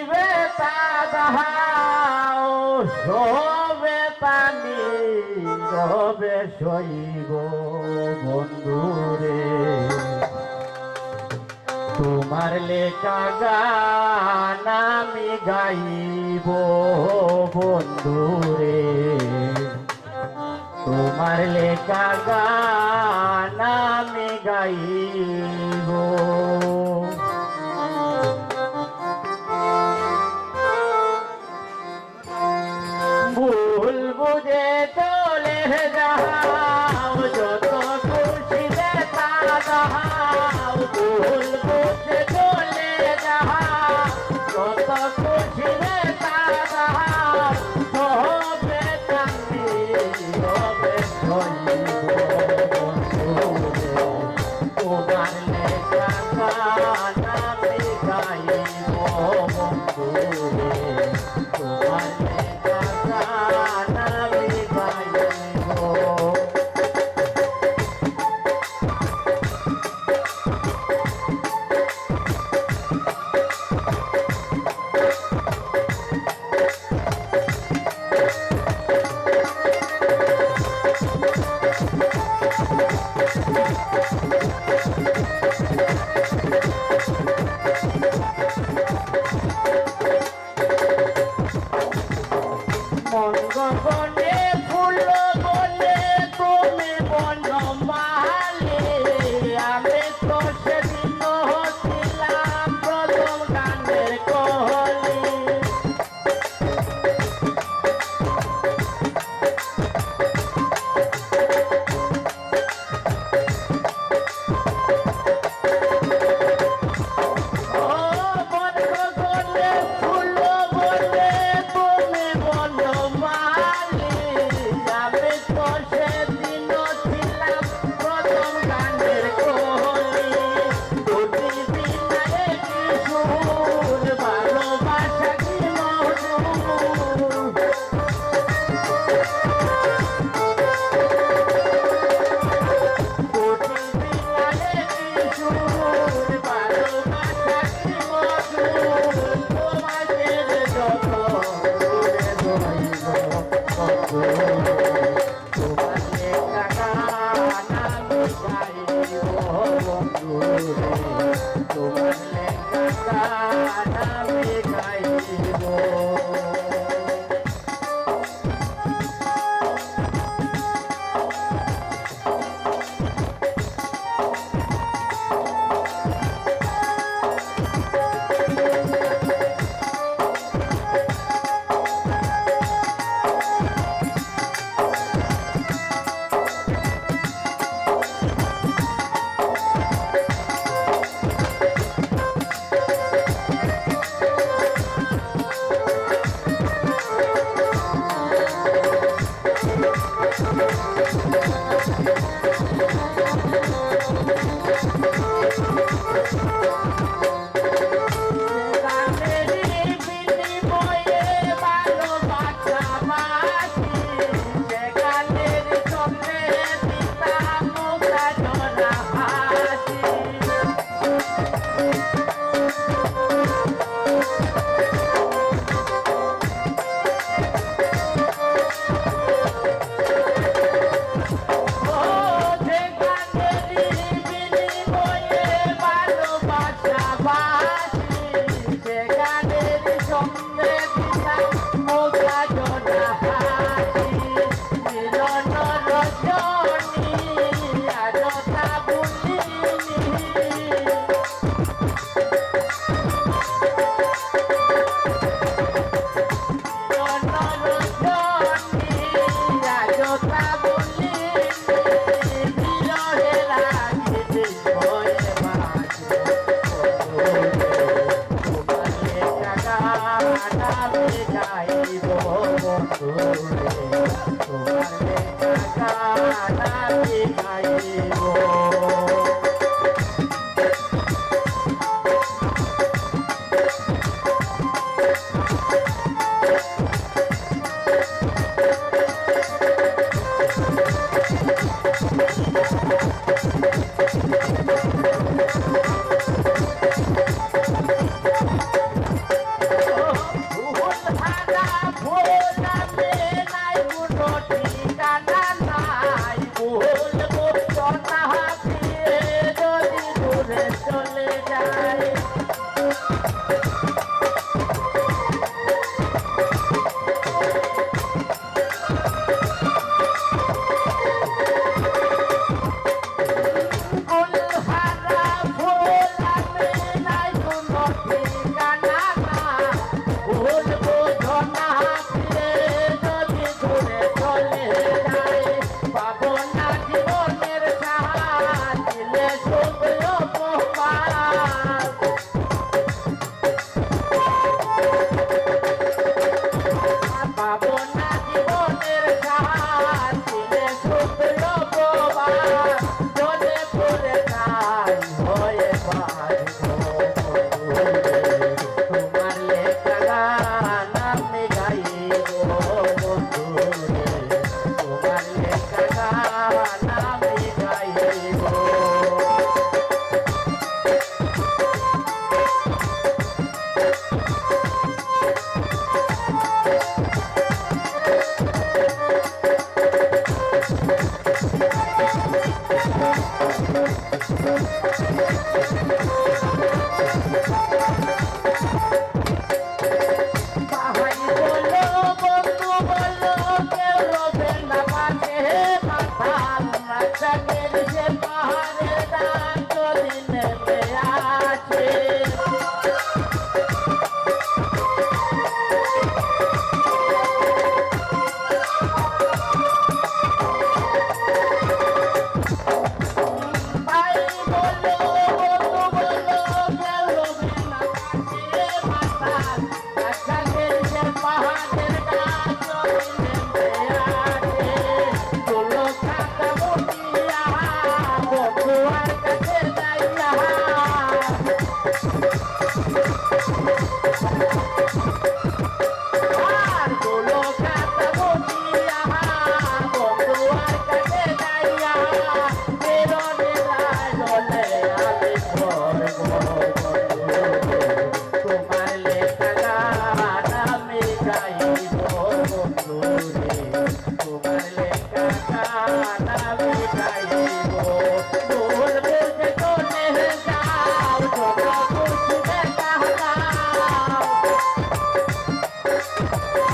দিবে তাদাও সবে পানি রবে সইব বন্ধুরে। তোমার লেখা গান আমি গাইব বন্ধুরে। তোমার লেখা গান আমি গাইব যে চলে যায়